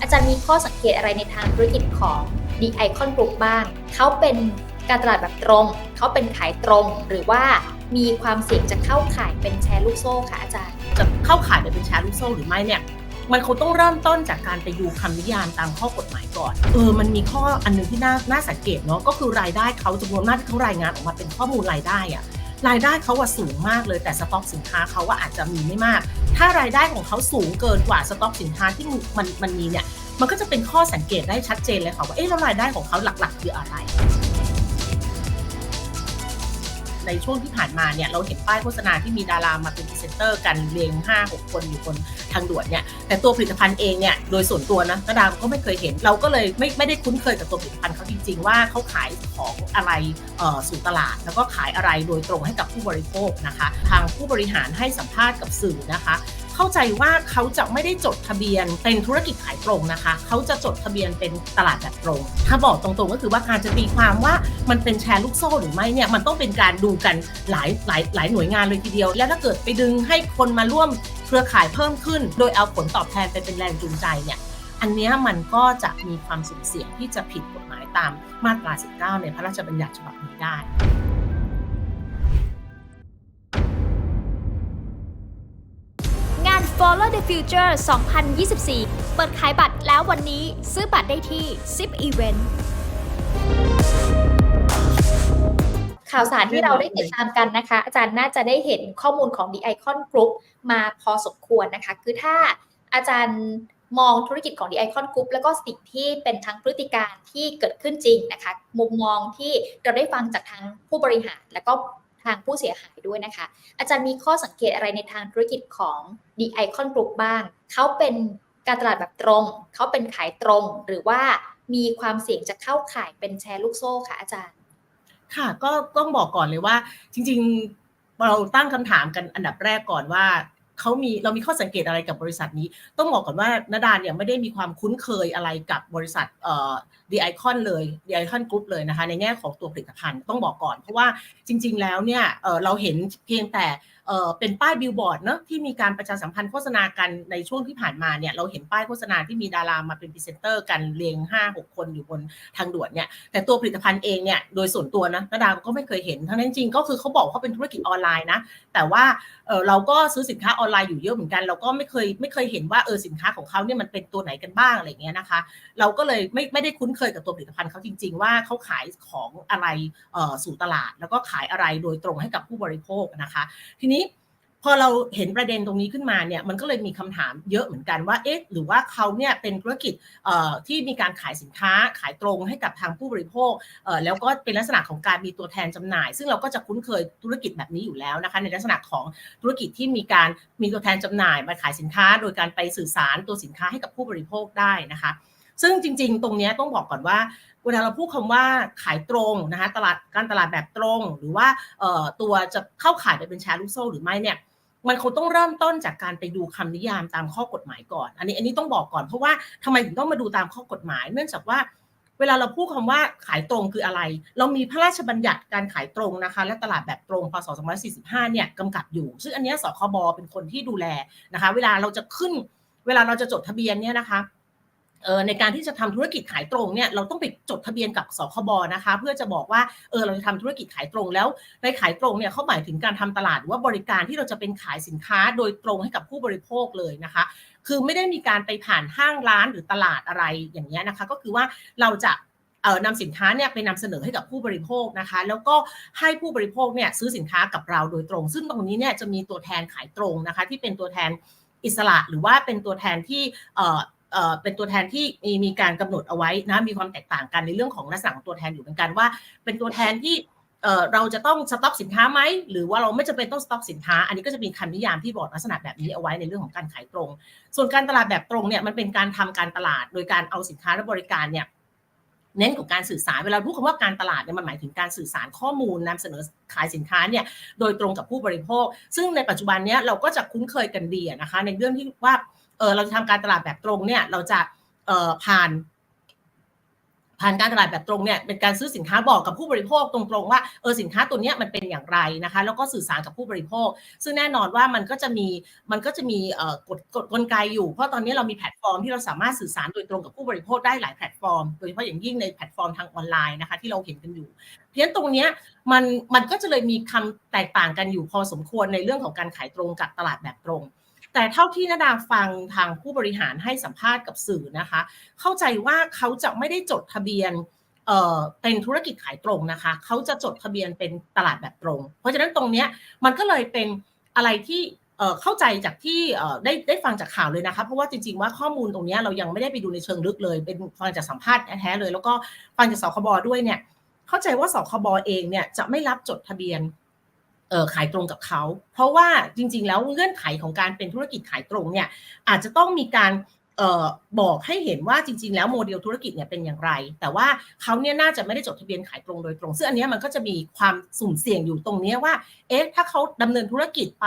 อาจารย์มีข้อสังเกตอะไรในทางธุรกิจของ The Icon Group บ้าง เขาเป็นการตลาดแบบตรง เขาเป็นขายตรง หรือว่ามีความเสี่ยงจะเข้าขายเป็นแชร์ลูกโซ่ค่ะอาจารย์ จะเข้าขายเป็นแชร์ลูกโซ่หรือไม่เนี่ย มันคงต้องเริ่มต้นจากการไปดูคำนิยามตามข้อกฎหมายก่อน เออ มันมีข้ออันหนึงที่น่าน่าสังเกตเนาะ ก็คือรายได้เขาจำนวนมากที่เขารายงานออกมาเป็นข้อมูลรายได้อะ รายได้เขาว่าสูงมากเลยแต่สต็อกสินค้าเขาว่าอาจจะมีไม่มาก ถ้ารายได้ของเขาสูงเกินกว่าสต็อกสินค้าที่มันมันมีเนี่ยมันก็จะเป็นข้อสังเกตได้ชัดเจนเลยค่ะว่าเอ๊ะแล้วรายได้ของเขาหลักๆ คืออะไร ในช่วงที่ผ่านมาเนี่ยเราเห็นป้ายโฆษณาที่มีดารามาเป็นพรีเซนเตอร์กันเรียง5 6 คนอยู่บนทางด่วนเนี่ยแต่ตัวผลิตภัณฑ์เองเนี่ยโดยส่วนตัวนะนาดามก็ไม่เคยเห็น เราก็เลยไม่ไม่ได้คุ้นเคยกับตัวผลิตภัณฑ์เขาจริง ๆ ว่าเขาขายของอะไรเอ่อสู่ตลาด แล้วก็ขายอะไรโดยตรงให้กับผู้บริโภคนะคะ ทางผู้บริหารให้สัมภาษณ์กับสื่อนะคะ เข้าใจว่าเขาจะไม่ได้จดทะเบียนเป็นธุรกิจขายตรงนะคะ เขาจะจดทะเบียนเป็นตลาดแบบตรง ถ้าบอกตรงๆก็คือว่าการจะตีความว่ามันเป็นแชร์ลูกโซ่หรือไม่เนี่ยมันต้องเป็นการดูกันหลายหลายหลายหน่วยงานเลยทีเดียว แล้วถ้าเกิดไปดึงให้คนมาร่วมเครือข่ายเพิ่มขึ้น โดยเอาผลตอบแทนไปเป็นแรงจูงใจเนี่ยอันนี้มันก็จะมีความสุ่มเสี่ยงที่จะผิดกฎหมายตามมาตรา 19 ในพระราชบัญญัติฉบับนี้ได้ Follow the Future 2024 เปิดขายบัตรแล้ววันนี้ซื้อบัตรได้ที่10 Event ข่าวสารที่เราได้ติดตามกันนะคะ อาจารย์น่าจะได้เห็นข้อมูลของ The Icon Group มาพอสมควรนะคะ คือถ้าอาจารย์มองธุรกิจของ The Icon Group แล้วก็สิ่งที่เป็นทั้งพฤติการที่เกิดขึ้นจริงนะคะ มุมมองที่เราได้ฟังจากทางผู้บริหาร แล้วก็ ทางผู้เสียหายด้วยนะคะ อาจารย์มีข้อสังเกตอะไรในทางธุรกิจของ The Icon Group บ้าง เขาเป็นการตลาดแบบตรง เขาเป็นขายตรง หรือว่ามีความเสี่ยงจะเข้าขายเป็นแชร์ลูกโซ่ค่ะอาจารย์ ค่ะก็ต้องบอกก่อนเลยว่า จริง ๆ เราตั้งคำถามกันอันดับแรกก่อนว่า เขามีเรามีข้อสังเกตอะไรกับบริษัทนี้ ต้องบอกก่อนว่านาดาเนี่ยไม่ได้มีความคุ้นเคยอะไรกับบริษัทเอ่อดีไอคอนเลยดีไอคอนกรุ๊ปเลยนะคะในแง่ของตัวผลิตภัณฑ์ต้องบอกก่อน เพราะว่าจริง ๆ แล้วเนี่ยเออเราเห็นเพียงแต่ เป็นป้ายบิลบอร์ดเนอะที่มีการประชาสัมพันธ์โฆษณากันในช่วงที่ผ่านมาเนี่ยเราเห็นป้ายโฆษณาที่มีดารามาเป็นพรีเซนเตอร์กันเรียง 5 6 คนอยู่บนทางด่วนเนี่ยแต่ตัวผลิตภัณฑ์เองเนี่ยโดยส่วนตัวนะนาดาก็ไม่เคยเห็นทั้งนั้นจริงก็คือเขาบอกเขาเป็นธุรกิจออนไลน์นะแต่ว่าเเราก็ซื้อสินค้าออนไลน์อยู่เยอะเหมือนกัน เราก็ไม่เคยไม่เคยเห็นว่าเออสินค้าของเขาเนี่ยมันเป็นตัวไหนกันบ้างอะไรเงี้ยนะคะ เราก็เลยไม่ไม่ได้คุ้นเคยกับตัวผลิตภัณฑ์เขาจริง ๆ ว่าเขาขายของอะไรสู่ตลาด แล้วก็ขายอะไรโดยตรงให้กับผู้บริโภคนะคะ ทีนี้ พอเราเห็นประเด็นตรงนี้ขึ้นมาเนี่ยมันก็เลยมีคำถามเยอะเหมือนกันว่าเอ๊ะหรือว่าเขาเนี่ยเป็นธุรกิจที่มีการขายสินค้าขายตรงให้กับทางผู้บริโภคแล้วก็เป็นลักษณะของการมีตัวแทนจำหน่าย ซึ่งเราก็จะคุ้นเคยธุรกิจแบบนี้อยู่แล้วนะคะในลักษณะของธุรกิจที่มีการมีตัวแทนจำหน่ายมาขายสินค้า โดยการไปสื่อสารตัวสินค้าให้กับผู้บริโภคได้นะคะซึ่งจริง ๆ ตรงนี้ต้องบอกก่อนว่าเวลาเราพูดคำว่าขายตรงนะคะตลาดการตลาดแบบตรง หรือว่าตัวจะเข้าขายไปเป็นแชร์ลูกโซ่หรือไม่เนี่ย มันคงต้องเริ่มต้นจากการไปดูคำนิยามตามข้อกฎหมายก่อน อันนี้อันนี้ต้องบอกก่อนเพราะว่าทำไมถึงต้องมาดูตามข้อกฎหมาย เนื่องจากว่าเวลาเราพูดคำว่าขายตรงคืออะไร เรามีพระราชบัญญัติการขายตรงนะคะ และตลาดแบบตรงพศ2545 เนี่ยกำกับอยู่ ซึ่งอันนี้สคบเป็นคนที่ดูแลนะคะ เวลาเราจะขึ้น เวลาเราจะจดทะเบียนเนี่ยนะคะ ในการที่จะทำธุรกิจขายตรงเนี่ยเราต้องไปจดทะเบียนกับสคบนะคะ เพื่อจะบอกว่าเออเราจะทำธุรกิจขายตรงแล้วในขายตรงเนี่ยเขาหมายถึงการทำตลาดหรือว่าบริการที่เราจะเป็นขายสินค้าโดยตรงให้กับผู้บริโภคเลยนะคะ คือไม่ได้มีการไปผ่านห้างร้านหรือตลาดอะไรอย่างเงี้ยนะคะ ก็คือว่าเราจะเอ่อนำสินค้าเนี่ยไปนำเสนอให้กับผู้บริโภคนะคะ แล้วก็ให้ผู้บริโภคเนี่ยซื้อสินค้ากับเราโดยตรง ซึ่งตรงนี้เนี่ยจะมีตัวแทนขายตรงนะคะ ที่เป็นตัวแทนอิสระหรือว่าเป็นตัวแทนที่ เอ่อเป็นตัวแทนที่มีมีการกำหนดเอาไว้นะมีความแตกต่างกันในเรื่องของลักษณะของตัวแทนอยู่เหมือนกันว่า เป็นตัวแทนที่เอ่อเราจะต้องสต็อกสินค้าไหมหรือว่าเราไม่จำเป็นต้องสต็อกสินค้า อันนี้ก็จะมีคำนิยามที่บอกลักษณะแบบนี้เอาไว้ในเรื่องของการขายตรง ส่วนการตลาดแบบตรงเนี่ยมันเป็นการทำการตลาด โดยการเอาสินค้าและบริการเนี่ยเน้นของการสื่อสารเวลาพูดคำว่าการตลาดเนี่ยมันหมายถึงการสื่อสารข้อมูลนำเสนอขายสินค้าเนี่ยโดยตรงกับผู้บริโภค ซึ่งในปัจจุบันเนี้ยเราก็จะคุ้นเคยกันดีนะคะในเรื่องที่ว่า เออเราจะทำการตลาดแบบตรงเนี่ย เราจะเอ่อผ่านผ่านการตลาดแบบตรงเนี่ยเป็นการซื้อสินค้าบอกกับผู้บริโภคตรงๆว่าเออสินค้าตัวเนี้ยมันเป็นอย่างไรนะคะแล้วก็สื่อสารกับผู้บริโภค ซึ่งแน่นอนว่ามันก็จะมีมันก็จะมีเอ่อกฎกฎกลไกอยู่ เพราะตอนนี้เรามีแพลตฟอร์มที่เราสามารถสื่อสารโดยตรงกับผู้บริโภคได้หลายแพลตฟอร์มโดยเฉพาะอย่างยิ่งในแพลตฟอร์มทางออนไลน์นะคะที่เราเห็นกันอยู่ เพราะฉะนั้นตรงเนี้ยมันมันก็จะเลยมีคำแตกต่างกันอยู่พอสมควรในเรื่องของการขายตรงกับตลาดแบบตรง แต่เท่าที่นาดาฟังทางผู้บริหารให้สัมภาษณ์กับสื่อนะคะ เข้าใจว่าเขาจะไม่ได้จดทะเบียนเอ่อเป็นธุรกิจขายตรงนะคะ เขาจะจดทะเบียนเป็นตลาดแบบตรง เพราะฉะนั้นตรงเนี้ยมันก็เลยเป็นอะไรที่เข้าใจจากที่ได้ได้ฟังจากข่าวเลยนะคะ เพราะว่าจริงๆว่าข้อมูลตรงนี้เรายังไม่ได้ไปดูในเชิงลึกเลย เป็นฟังจากสัมภาษณ์แท้ๆเลย แล้วก็ฟังจากสคบด้วยเนี่ยเข้าใจว่าสคบเองเนี่ยจะไม่รับจดทะเบียน ขายตรงกับเขา เพราะว่าจริง ๆ แล้วเงื่อนไขของการเป็นธุรกิจขายตรงเนี่ยอาจจะต้องมีการออบอกให้เห็นว่าจริง ๆ แล้วโมเดลธุรกิจเนี่ยเป็นอย่างไร แต่ว่าเขาเนี่ยน่าจะไม่ได้จดทะเบียนขายตรงโดยตรง ซึ่งอันนี้มันก็จะมีความสุ่มเสี่ยงอยู่ตรงนี้ว่า เอ๊ะ ถ้าเขาดำเนินธุรกิจไป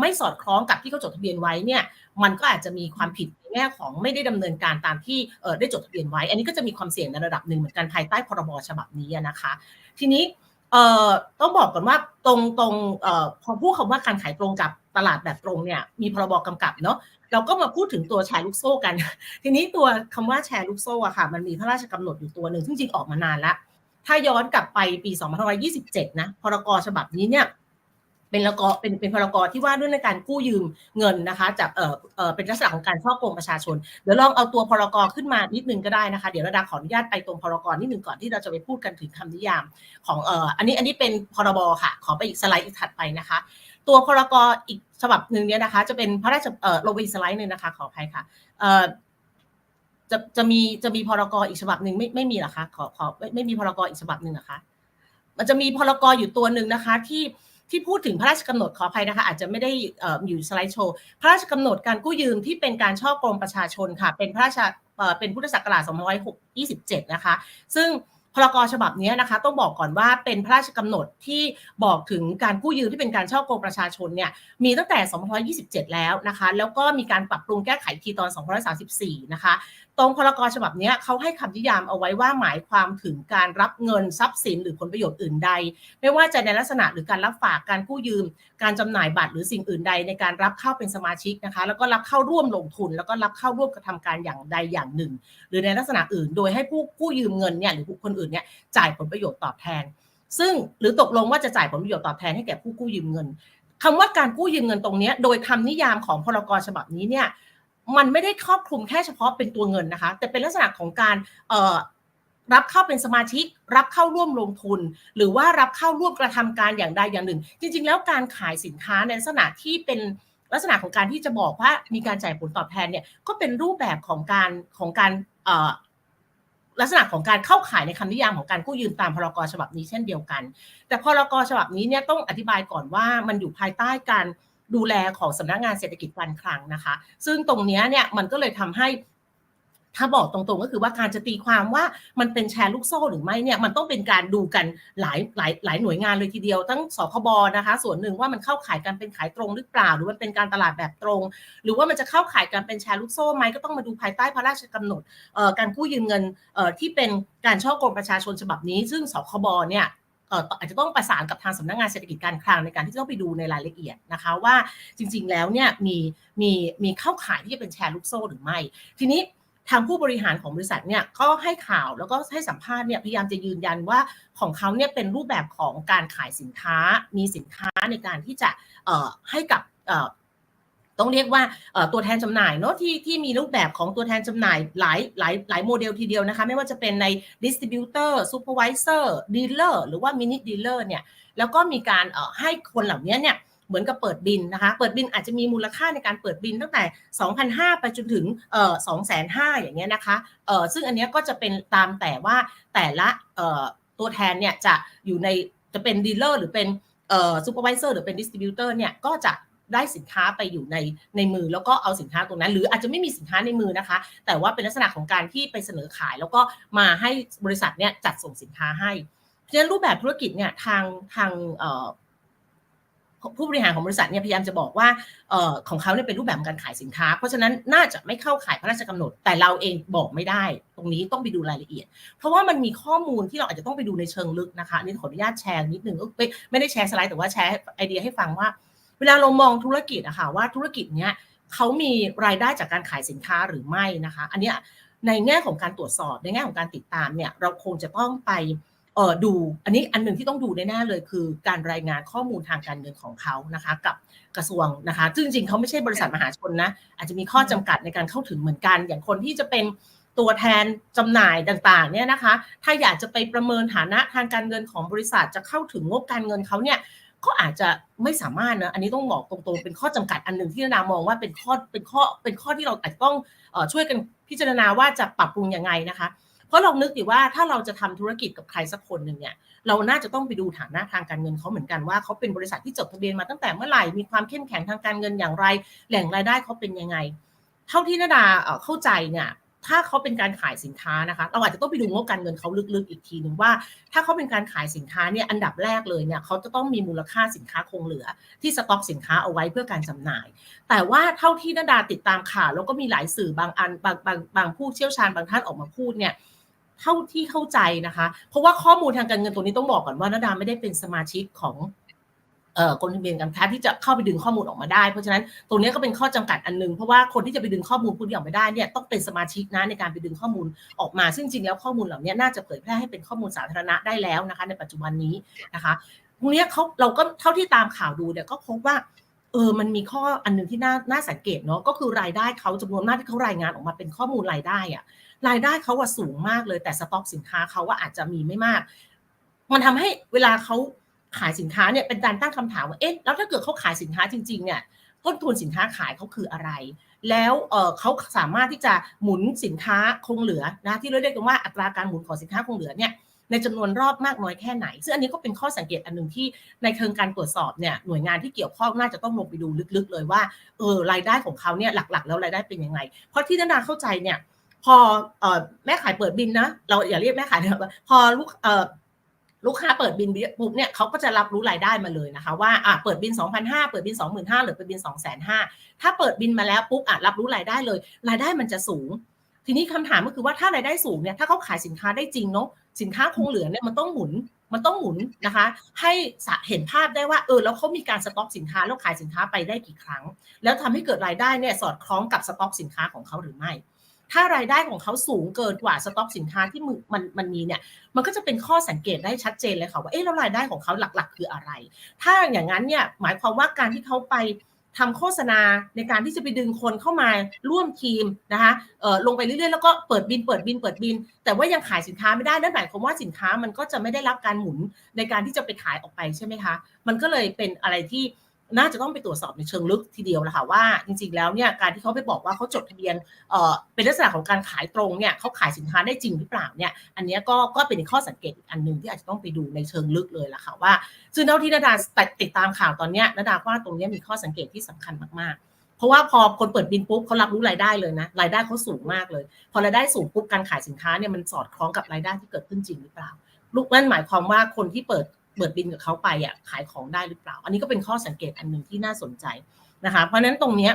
ไม่สอดคล้องกับที่เขาจดทะเบียนไว้เนี่ย มันก็อาจจะมีความผิดในแง่ของไม่ได้ดำเนินการตามที่ได้จดทะเบียนไว้ อันนี้ก็จะมีความเสี่ยงในระดับหนึ่งเหมือนกันภายใต้พรบฉบับนี้นะคะ ทีนี้ เอ่อต้องบอกก่อนว่าตรงตรงเอ่อพอพูดคำว่าการขายตรงกับตลาดแบบตรงเนี่ยมีพรบกำกับเนาะเราก็มาพูดถึงตัวแชร์ลูกโซ่กัน ทีนี้ตัวคำว่าแชร์ลูกโซ่อะค่ะ มันมีพระราชกำหนดอยู่ตัวหนึ่งซึ่งจริงออกมานานละถ้าย้อนกลับไปปี 2527 นะพรกฉบับนี้เนี่ย เป็นละกอเป็นเป็นพรกรที่ว่าด้วยในการกู้ยืมเงินนะคะจากเอ่อเอ่อเป็นลักษณะของการช่อโกงประชาชนเดี๋ยวลองเอาตัวพรกรขึ้นมานิดนึงก็ได้นะคะเดี๋ยวระดาขออนุญาตไปตรงพรกรนิดนึงก่อนที่เราจะไปพูดกันถึงคำนิยามของเอ่ออันนี้อันนี้เป็นพรบค่ะ ขอไปอีกสไลด์อีกถัดไปนะคะ ตัวพรกอีกฉบับหนึ่งเนี่ยนะคะ จะเป็นพระราชเอ่อลงไปอีกสไลด์หนึ่งนะคะขออภัยค่ะเอ่อจะจะมีจะมีพรกอีกฉบับหนึ่งไม่ไม่มีหรอคะขอขอไม่ไม่มีพรกอีกฉบับหนึ่งหรอคะมันจะมีพรกอยู่ตัวหนึ่งนะคะ ที่ ที่พูดถึงพระราชกำหนดขออภัยนะคะ อาจจะไม่ได้อยู่สไลด์โชว์ พระราชกำหนดการกู้ยืมที่เป็นการช่อกงประชาชนค่ะ เป็นพระราชเอ่อเป็นพุทธศักราช2527 นะคะ ซึ่ง พรกฉบับนี้นะคะต้องบอกก่อนว่าเป็นพระราชกำหนดที่บอกถึงการกู้ยืมที่เป็นการช่อกงประชาชนเนี่ยมีตั้งแต่ 2527 แล้วนะคะแล้วก็มีการปรับปรุงแก้ไขทีตอน 2534 นะคะตรงพรกฉบับนี้เขาให้คำนิยามเอาไว้ว่าหมายความถึงการรับเงินทรัพย์สินหรือผลประโยชน์อื่นใด ไม่ว่าจะในลักษณะหรือการรับฝากการกู้ยืม การจำหน่ายบัตรหรือสิ่งอื่นใด ในการรับเข้าเป็นสมาชิกนะคะ แล้วก็รับเข้าร่วมลงทุน แล้วก็รับเข้าร่วมกระทำการอย่างใดอย่างหนึ่ง หรือในลักษณะอื่น โดยให้ผู้กู้ยืมเงินเนี่ยหรือบุคคลอื่นเนี่ยจ่ายผลประโยชน์ตอบแทน ซึ่งหรือตกลงว่าจะจ่ายผลประโยชน์ตอบแทนให้แก่ผู้กู้ยืมเงินคำว่าการกู้ยืมเงินตรงนี้โดยคำนิยามของพรกฉบับนี้เนี่ยมันไม่ได้ครอบคลุมแค่เฉพาะเป็นตัวเงินนะคะ แต่เป็นลักษณะของการรับเข้าเป็นสมาชิก รับเข้าร่วมลงทุน หรือว่ารับเข้าร่วมกระทำการอย่างใดอย่างหนึ่ง จริง ๆ แล้วการขายสินค้าในลักษณะที่เป็นลักษณะของการที่จะบอกว่ามีการจ่ายผลตอบแทนเนี่ยก็เป็นรูปแบบของการของการ ลักษณะของการเข้าขายในคำนิยามของการกู้ยืมตามพรกฉบับนี้เช่นเดียวกัน แต่พรกฉบับนี้เนี่ยต้องอธิบายก่อนว่ามันอยู่ภายใต้การดูแลของสำนักงานเศรษฐกิจการคลังนะคะ ซึ่งตรงนี้เนี่ยมันก็เลยทำให้ ถ้าบอกตรงๆก็คือว่าการจะตีความว่ามันเป็นแชร์ลูกโซ่หรือไม่เนี่ยมันต้องเป็นการดูกันหลายหลายหลายหน่วยงานเลยทีเดียว ทั้งสคบนะคะ ส่วนหนึ่งว่ามันเข้าขายการเป็นขายตรงหรือเปล่า หรือมันเป็นการตลาดแบบตรง หรือว่ามันจะเข้าขายการเป็นแชร์ลูกโซ่ไหมก็ต้องมาดูภายใต้พระราชกำหนดการกู้ยืมเงินที่เป็นการช่อกงประชาชนฉบับนี้ ซึ่งสคบเนี่ยอาจจะต้องประสานกับทางสำนักงานเศรษฐกิจการคลังในการที่จะต้องไปดูในรายละเอียดนะคะว่าจริง ๆ แล้วเนี่ยมีมีมีเข้าขายที่จะเป็นแชร์ลูกโซ่หรือไม่ ทีนี้ ทางผู้บริหารของบริษัทเนี่ยก็ให้ข่าวแล้วก็ให้สัมภาษณ์เนี่ยพยายามจะยืนยันว่าของเขาเนี่ยเป็นรูปแบบของการขายสินค้ามีสินค้าในการที่จะให้กับต้องเรียกว่าตัวแทนจำหน่ายเนาะที่ที่มีรูปแบบของตัวแทนจำหน่ายหลายหลายหลายโมเดลทีเดียวนะคะ ไม่ว่าจะเป็นใน distributor supervisor dealer หรือว่า mini dealer เนี่ยแล้วก็มีการให้คนเหล่านี้เนี่ย เหมือนกับเปิดบินนะคะ เปิดบินอาจจะมีมูลค่าในการเปิดบินตั้งแต่ 2,500ไปจนถึงเอ่อ2,500อย่างเงี้ยนะคะเอ่อซึ่งอันเนี้ยก็จะเป็นตามแต่ว่าแต่ละเอ่อตัวแทนเนี่ยจะอยู่ในจะเป็นดีลเลอร์หรือเป็นเอ่อซูเปอร์วิเซอร์หรือเป็นดิสติบิวเตอร์เนี่ยก็จะได้สินค้าไปอยู่ในในมือแล้วก็เอาสินค้าตรงนั้น หรืออาจจะไม่มีสินค้าในมือนะคะ แต่ว่าเป็นลักษณะของการที่ไปเสนอขาย แล้วก็มาให้บริษัทเนี่ยจัดส่งสินค้าให้เพราะฉะนั้นรูปแบบธุรกิจเนี่ยทางทางเอ่อ ผู้บริหารของบริษัทเนี่ยพยายามจะบอกว่าเอ่อของเขาเนี่ยเป็นรูปแบบการขายสินค้า เพราะฉะนั้นน่าจะไม่เข้าข่ายพระราชกำหนด แต่เราเองบอกไม่ได้ ตรงนี้ต้องไปดูรายละเอียด เพราะว่ามันมีข้อมูลที่เราอาจจะต้องไปดูในเชิงลึกนะคะอันนี่ขออนุญาตแชร์นิดนึงเอ้ยไม่ไม่ได้แชร์สไลด์แต่ว่าแชร์ไอเดียให้ฟังว่า เวลาเรามองธุรกิจอะค่ะว่าธุรกิจเนี้ยเขามีรายได้จากการขายสินค้าหรือไม่นะคะ อันเนี้ยในแง่ของการตรวจสอบในแง่ของการติดตามเนี่ยเราคงจะต้องไป เออดูอันนี้อันหนึ่งที่ต้องดูแน่ๆเลยคือการรายงานข้อมูลทางการเงินของเขานะคะ กับกระทรวงนะคะซึ่งจริงๆเขาไม่ใช่บริษัทมหาชนนะอาจจะมีข้อจำกัดในการเข้าถึงเหมือนกัน อย่างคนที่จะเป็นตัวแทนจำหน่ายต่างๆเนี่ยนะคะ ถ้าอยากจะไปประเมินฐานะทางการเงินของบริษัทจะเข้าถึงงบการเงินเขาเนี่ยก็อาจจะไม่สามารถนะอันนี้ต้องบอกตรงๆเป็นข้อจำกัดอันหนึ่งที่นานามองว่าเป็นข้อเป็นข้อเป็นข้อที่เราอาจจะต้องช่วยกันพิจารณาว่าจะปรับปรุงยังไงนะคะ เพราะลองนึกดิว่าถ้าเราจะทำธุรกิจกับใครสักคนหนึ่งเนี่ยเราน่าจะต้องไปดูฐานะทางการเงินเขาเหมือนกันว่าเขาเป็นบริษัทที่จดทะเบียนมาตั้งแต่เมื่อไหร่มีความเข้มแข็งทางการเงินอย่างไร แหล่งรายได้เขาเป็นยังไง เท่าที่นาดาเข้าใจเนี่ยถ้าเขาเป็นการขายสินค้านะคะ เราอาจจะต้องไปดูงบการเงินเขาลึกๆอีกทีหนึ่งว่า ถ้าเขาเป็นการขายสินค้าเนี่ยอันดับแรกเลยเนี่ยเขาจะต้องมีมูลค่าสินค้าคงเหลือ ที่สต็อกสินค้าเอาไว้เพื่อการจำหน่าย แต่ว่าเท่าที่นาดาติดตามข่าวแล้วก็มีหลายสื่อบางอันบางบางบางผู้เชี่ยวชาญบางท่านออกมาพูดเนี่ย เท่าที่เข้าใจนะคะ เพราะว่าข้อมูลทางการเงินตัวนี้ต้องบอกก่อนว่านาดาไม่ได้เป็นสมาชิกของเอ่อกรมทะเบียนการค้าที่จะเข้าไปดึงข้อมูลออกมาได้ เพราะฉะนั้นตรงนี้ก็เป็นข้อจำกัดอันหนึง เพราะว่าคนที่จะไปดึงข้อมูลพวกนี้ออกมาได้เนี่ยต้องเป็นสมาชิกนะในการไปดึงข้อมูลออกมา ซึ่งจริงแล้วข้อมูลเหล่านี้น่าจะเผยแพร่ให้เป็นข้อมูลสาธารณะได้แล้วนะคะ ในปัจจุบันนี้นะคะตรงนี้เขาเราก็เท่าที่ตามข่าวดูเนี่ยก็พบว่า เออมันมีข้ออันหนึ่งที่น่าน่าสังเกตเนาะก็คือรายได้เขาจำนวนมากที่เขารายงานออกมาเป็นข้อมูลรายได้อะรายได้เขาว่าสูงมากเลยแต่สต็อกสินค้าเขาว่าอาจจะมีไม่มาก มันทำให้เวลาเขาขายสินค้าเนี่ยเป็นการตั้งคำถามว่าเอ๊ะแล้วถ้าเกิดเขาขายสินค้าจริงๆเนี่ยต้นทุนสินค้าขายเขาคืออะไร แล้วเออเขาสามารถที่จะหมุนสินค้าคงเหลือนะที่เราเรียกกันว่าอัตราการหมุนของสินค้าคงเหลือเนี่ย ในจำนวนรอบมากน้อยแค่ไหน ซึ่งอันนี้ก็เป็นข้อสังเกตอันหนึ่งที่ในเชิงการตรวจสอบเนี่ยหน่วยงานที่เกี่ยวข้องน่าจะต้องลงไปดูลึกๆ เลยว่าเออรายได้ของเขาเนี่ยหลักๆ แล้วรายได้เป็นยังไง เพราะที่นาดาเข้าใจเนี่ยพอออแม่ขายเปิดบินนะเราอย่าเรียกแม่ขายนะพอลูกลูกค้าเปิดบินปุ๊บเนี่ยเขาก็จะรับรู้รายได้มาเลยนะคะว่าอะเปิดบิน 2,500 เปิดบิน 25,000 หรือเปิดบิน 2,500ถ้าเปิดบินมาแล้วปุ๊บอะรับรู้รายได้เลย รายได้มันจะสูง ทีนี้คำถามก็คือว่าถ้ารายได้สูงเนี่ยถ้าเขาขายสินค้าได้จริงเนาะ สินค้าคงเหลือเนี่ยมันต้องหมุนมันต้องหมุนนะคะ ให้เห็นภาพได้ว่าเออแล้วเขามีการสต็อกสินค้าแล้วขายสินค้าไปได้กี่ครั้ง แล้วทำให้เกิดรายได้เนี่ยสอดคล้องกับสต็อกสินค้าของเขาหรือไม่ ถ้ารายได้ของเขาสูงเกินกว่าสต็อกสินค้าที่มันมันมันมีเนี่ยมันก็จะเป็นข้อสังเกตได้ชัดเจนเลยค่ะว่าเอ๊ะแล้วรายได้ของเขาหลักๆ คืออะไร ถ้าอย่างนั้นเนี่ยหมายความว่าการที่เขาไป ทำโฆษณาในการที่จะไปดึงคนเข้ามาร่วมทีมนะคะเออลงไปเรื่อยๆแล้วก็เปิดบินเปิดบินเปิดบิน แต่ว่ายังขายสินค้าไม่ได้นั่นหมายความว่าสินค้ามันก็จะไม่ได้รับการหมุนในการที่จะไปขายออกไปใช่ไหมคะ มันก็เลยเป็นอะไรที่ น่าจะต้องไปตรวจสอบในเชิงลึกทีเดียวแหละค่ะว่าจริงๆแล้วเนี่ยการที่เขาไปบอกว่าเขาจดทะเบียนเอ่อเป็นลักษณะของการขายตรงเนี่ยเขาขายสินค้าได้จริงหรือเปล่าเนี่ยอันนี้ก็ก็เป็นข้อสังเกตอีกอันหนึ่งที่อาจจะต้องไปดูในเชิงลึกเลยล่ะค่ะว่า ซึ่งเท่าที่นาดาติดตามข่าวตอนเนี้ยนาดาว่าตรงนี้มีข้อสังเกตที่สำคัญมากๆเพราะว่าพอคนเปิดบินปุ๊บเขารับรู้รายได้เลยนะรายได้เขาสูงมากเลย พอรายได้สูงปุ๊บการขายสินค้าเนี่ยมันสอดคล้องกับรายได้ที่เกิดขึ้นจริงหรือเปล่า ลูกนั่นหมายความว่าคนที่เปิด เปิดบินกับเขาไปอะขายของได้หรือเปล่า อันนี้ก็เป็นข้อสังเกตอันหนึ่งที่น่าสนใจนะคะ เพราะฉะนั้นตรงเนี้ย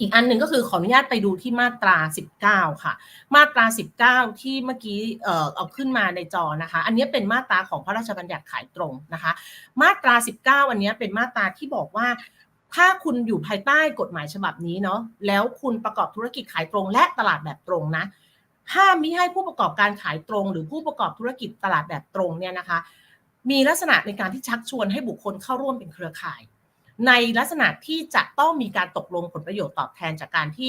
อีกอันหนึ่งก็คือขออนุญาตไปดูที่มาตรา 19 ค่ะ มาตรา 19 ที่เมื่อกี้เอ่อเอาขึ้นมาในจอนะคะ อันนี้เป็นมาตราของพระราชบัญญัติขายตรงนะคะ มาตรา 19 อันนี้เป็นมาตราที่บอกว่า ถ้าคุณอยู่ภายใต้กฎหมายฉบับนี้เนาะแล้วคุณประกอบธุรกิจขายตรง และตลาดแบบตรงนะห้ามมิให้ผู้ประกอบการขายตรง หรือผู้ประกอบธุรกิจตลาดแบบตรงเนี่ยนะคะ มีลักษณะในการที่ชักชวนให้บุคคลเข้าร่วมเป็นเครือข่าย ในลักษณะที่จะต้องมีการตกลงผลประโยชน์ตอบแทนจากการที่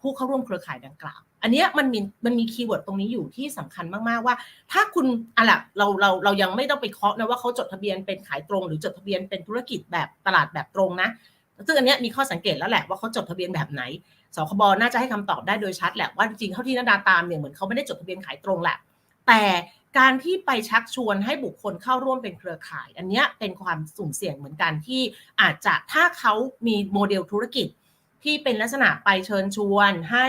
ผู้เข้าร่วมเครือข่ายดังกล่าว อันนี้มันมีมันมีคีย์เวิร์ดตรงนี้อยู่ที่สำคัญมากๆว่า ถ้าคุณอะไรเราเราเรายังไม่ต้องไปเคาะนะว่าเขาจดทะเบียนเป็นขายตรง หรือจดทะเบียนเป็นธุรกิจแบบตลาดแบบตรงนะซึ่งอันนี้มีข้อสังเกตแล้วแหละว่าเขาจดทะเบียนแบบไหนสคบน่าจะให้คำตอบได้โดยชัดแหละว่าจริงๆเท่าที่นาดาตามเนี่ยเหมือนเขาไม่ได้จดทะเบียนขายตรงแหละแต่การที่ไปชักชวนให้บุคคลเข้าร่วมเป็นเครือข่าย อันนี้เป็นความสุ่มเสี่ยงเหมือนกันที่อาจจะถ้าเขามีโมเดลธุรกิจที่เป็นลักษณะไปเชิญชวนให้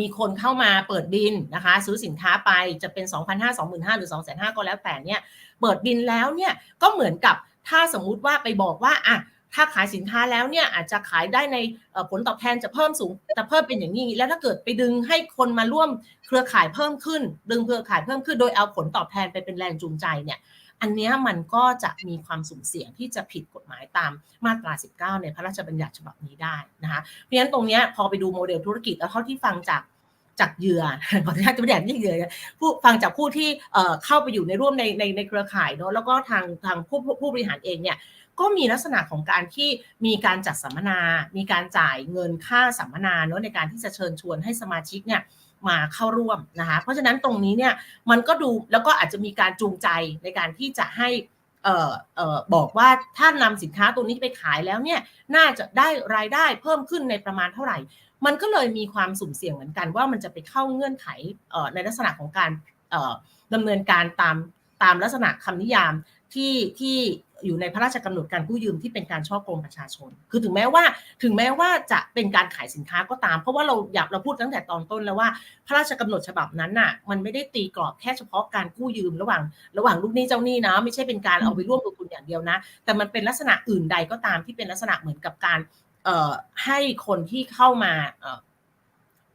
มีคนเข้ามาเปิดบินนะคะซื้อสินค้าไปจะเป็น 2 5 0 0 0 25,000 หรือ 2 5 0 0 0ก็แล้วแต่เนี่ยเปิดบินแล้วเนี่ยก็เหมือนกับถ้าสมมุติว่าไปบอกว่าอะ ถ้าขายสินค้าแล้วเนี่ยอาจจะขายได้ในผลตอบแทนจะเพิ่มสูงจะเพิ่มเป็นอย่างนี้ แล้วถ้าเกิดไปดึงให้คนมาร่วมเครือข่ายเพิ่มขึ้น ดึงเครือข่ายเพิ่มขึ้น โดยเอาผลตอบแทนไปเป็นแรงจูงใจเนี่ยอันนี้มันก็จะมีความสุ่มเสี่ยงที่จะผิดกฎหมายตามมาตรา 19 ในพระราชบัญญัติฉบับนี้ได้นะคะเพราะฉะนั้นตรงนี้พอไปดูโมเดลธุรกิจแล้วเท่าที่ฟังจาก จากเหยื่อขออนุญาตจะไม่ได้ที่เหยื่อผู้ฟังจากผู้ที่เข้าไปอยู่ในร่วมในในในเครือข่ายเนอะแล้วก็ทางทางผู้ผู้ผู้บริหารเองเนี่ยก็มีลักษณะของการที่มีการจัดสัมมนา มีการจ่ายเงินค่าสัมมนาเนอะในการที่จะเชิญชวนให้สมาชิกเนี่ยมาเข้าร่วมนะคะ เพราะฉะนั้นตรงนี้เนี่ยมันก็ดูแล้วก็อาจจะมีการจูงใจในการที่จะให้เอ่อเอ่อบอกว่าถ้านำสินค้าตัวนี้ไปขายแล้วเนี่ยน่าจะได้รายได้เพิ่มขึ้นในประมาณเท่าไหร่ มันก็เลยมีความสุ่มเสี่ยงเหมือนกันว่ามันจะไปเข้าเงื่อนไขในลักษณะของการเอ่อดำเนินการตามตามลักษณะคำนิยามที่ที่อยู่ในพระราชกำหนดการกู้ยืมที่เป็นการช่อโกงประชาชน คือถึงแม้ว่าถึงแม้ว่าจะเป็นการขายสินค้าก็ตาม เพราะว่าเราอยากเราพูดตั้งแต่ตอนต้นแล้วว่า พระราชกำหนดฉบับนั้นน่ะ มันไม่ได้ตีกรอบแค่เฉพาะการกู้ยืมระหว่าง ระหว่างลูกหนี้เจ้าหนี้นะ ไม่ใช่เป็นการเอาไปร่วมลงทุนอย่างเดียวนะ แต่มันเป็นลักษณะอื่นใดก็ตามที่เป็นลักษณะเหมือนกับการ ให้คนที่เข้ามา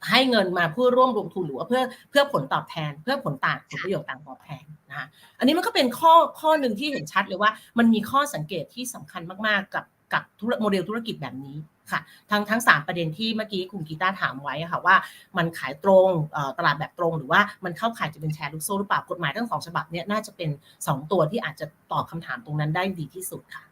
ให้เงินมาเพื่อร่วมลงทุนหรือว่าเพื่อเพื่อผลตอบแทน เพื่อผลต่างผลประโยชน์ต่างตอบแทนนะคะอันนี้มันก็เป็นข้อข้อหนึ่งที่เห็นชัดเลยว่า มันมีข้อสังเกตที่สำคัญมากๆกับกับธุรโมเดลธุรกิจแบบนี้ค่ะ ทั้งทั้งสามประเด็นที่เมื่อกี้คุณกีตาร์ถามไว้ค่ะว่ามันขายตรงตลาดแบบตรง หรือว่ามันเข้าขายจะเป็นแชร์ลูกโซ่หรือเปล่ากฎหมายทั้งสองฉบับเนี้ยน่าจะเป็นสองตัวที่อาจจะตอบคำถามตรงนั้นได้ดีที่สุดค่ะ